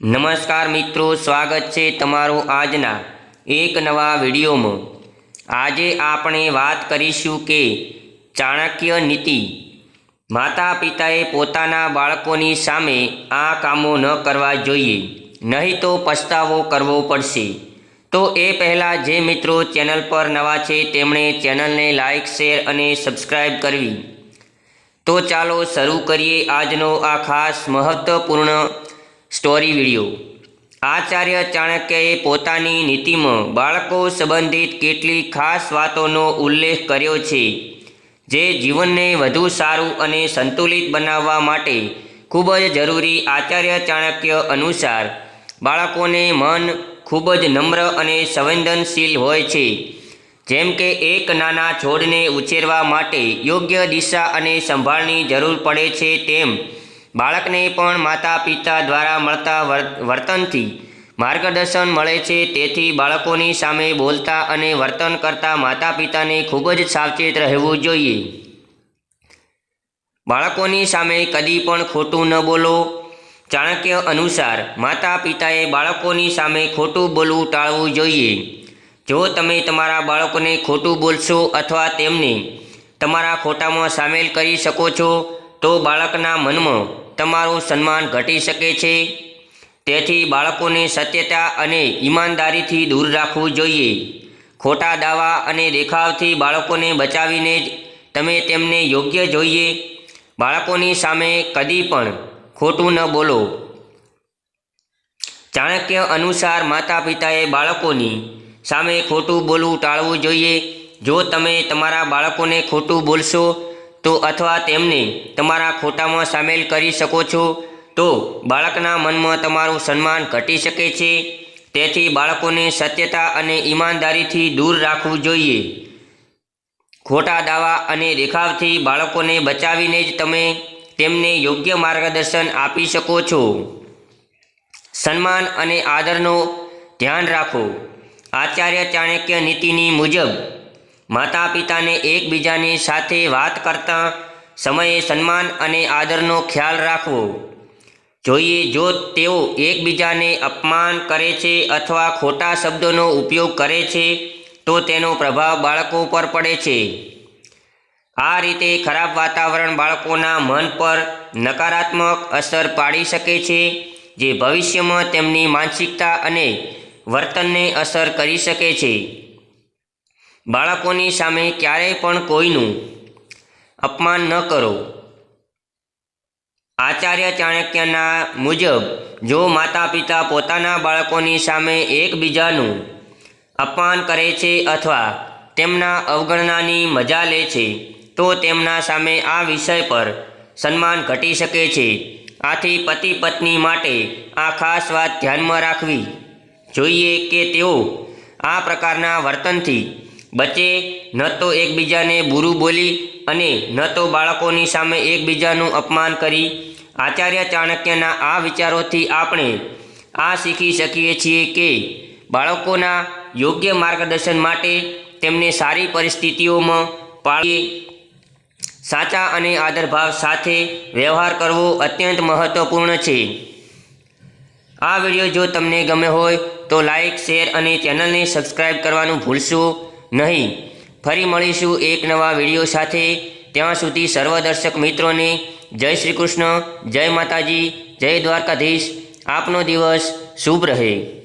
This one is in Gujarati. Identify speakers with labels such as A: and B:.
A: નમસ્કાર મિત્રો, સ્વાગત છે તમારું આજના એક નવા વિડીયોમાં. આજે આપણે વાત કરીશું કે ચાણક્ય નીતિ. માતા પિતાએ પોતાના બાળકોની સામે આ કામો ન કરવા જોઈએ, નહીં તો પસ્તાવો કરવો પડશે. તો એ પહેલાં જે મિત્રો ચેનલ પર નવા છે, તેમણે ચેનલને લાઇક શેર અને સબસ્ક્રાઈબ કરવી. તો ચાલો શરૂ કરીએ આજનો આ ખાસ મહત્વપૂર્ણ સ્ટોરી વિડિયો. આચાર્ય ચાણક્યએ પોતાની નીતિમાં બાળકો સંબંધિત કેટલીક ખાસ વાતોનો ઉલ્લેખ કર્યો છે, જે જીવનને વધુ સારું અને સંતુલિત બનાવવા માટે ખૂબ જ જરૂરી આચાર્ય ચાણક્ય અનુસાર બાળકોને મન ખૂબ જ નમ્ર અને સંવેદનશીલ હોય છે, જેમ કે એક નાના છોડને ઉછેરવા માટે યોગ્ય દિશા અને સંભાળની જરૂર પડે છે તેમ બાળકને પણ માતા પિતા દ્વારા મળતા વર- વર્તનથી માર્ગદર્શન મળે છે. તેથી બાળકોની સામે બોલતા અને વર્તન કરતા માતા પિતાને ખૂબ જ સાવચેત રહેવું જોઈએ. બાળકોની સામે કદી પણ ખોટું ન બોલો. ચાણક્ય અનુસાર માતા પિતાએ બાળકોની સામે ખોટું બોલવું ટાળવું જોઈએ. જો તમે તમારા બાળકોને ખોટું બોલશો અથવા તેમને તમારા ખોટામાં સામેલ કરી શકો છો, તો બાળકના મનમાં તમારું સન્માન ઘટી શકે છે. તેથી બાળકોને સત્યતા અને ઈમાનદારીથી દૂર રાખવું જોઈએ. ખોટા દાવા અને દેખાવથી બાળકોને બચાવીને જ તમે તેમને યોગ્ય જોઈએ. બાળકોની સામે કદી પણ ખોટું ન બોલો. ચાણક્ય અનુસાર માતા પિતાએ બાળકોની સામે ખોટું બોલવું ટાળવું જોઈએ. જો તમે તમારા બાળકોને ખોટું બોલશો તો અથવા તેમને તમારા ખોટામાં સામેલ કરી શકો છો, તો બાળકના મનમાં તમારું સન્માન ઘટી શકે છે. તેથી બાળકોને સત્યતા અને ઈમાનદારીથી દૂર રાખવું જોઈએ. ખોટા દાવા અને દેખાવથી બાળકોને બચાવીને જ તમે તેમને યોગ્ય માર્ગદર્શન આપી શકો છો. સન્માન અને આદરનો ધ્યાન રાખો. આચાર્ય ચાણક્ય નીતિની મુજબ માતા પિતાને એકબીજાની સાથે વાત કરતા સમયે સન્માન અને આદરનો ખ્યાલ રાખવો. જોઈએ જો તેઓ એકબીજાને અપમાન કરે છે અથવા ખોટા શબ્દોનો ઉપયોગ કરે છે, તો તેનો પ્રભાવ બાળકો પર પડે છે. આ રીતે ખરાબ વાતાવરણ બાળકોના મન પર નકારાત્મક અસર પાડી શકે છે, જે ભવિષ્યમાં તેમની માનસિકતા અને વર્તનને અસર કરી શકે છે. બાળકોની સામે ક્યારેય પણ કોઈનું અપમાન ન કરો. આચાર્ય ચાણક્યના મુજબ, જો માતા પિતા પોતાના બાળકોની સામે એકબીજાનું અપમાન કરે છે અથવા તેમના અવગણનાની મજા લે છે, તો તેમના સામે આ વિષય પર સન્માન ઘટી શકે છે. આથી પતિ પત્ની માટે આ ખાસ વાત ધ્યાનમાં રાખવી જોઈએ કે તેઓ આ પ્રકારના વર્તનથી બચે ન તો એકબીજાને બુરું બોલી અને ન તો બાળકોની સામે એકબીજાનું અપમાન કરી. આચાર્ય ચાણક્યના આ વિચારોથી આપણે આ શીખી શકીએ છીએ કે બાળકોના યોગ્ય માર્ગદર્શન માટે તેમને સારી પરિસ્થિતિઓમાં પાળીએ. સાચા અને આદરભાવ સાથે વ્યવહાર કરવો અત્યંત મહત્વપૂર્ણ છે. આ વીડિયો જો તમને ગમે હોય તો લાઇક શેર અને ચેનલને સબસ્ક્રાઈબ કરવાનું ભૂલશો. નહીં. ફરી મળીશું એક નવા વીડિયો સાથે. ત્યાં સુધી સર્વ દર્શક મિત્રોને જય શ્રી કૃષ્ણ, જય માતાજી, જય દ્વારકાધીશ. આપનો દિવસ શુભ રહે.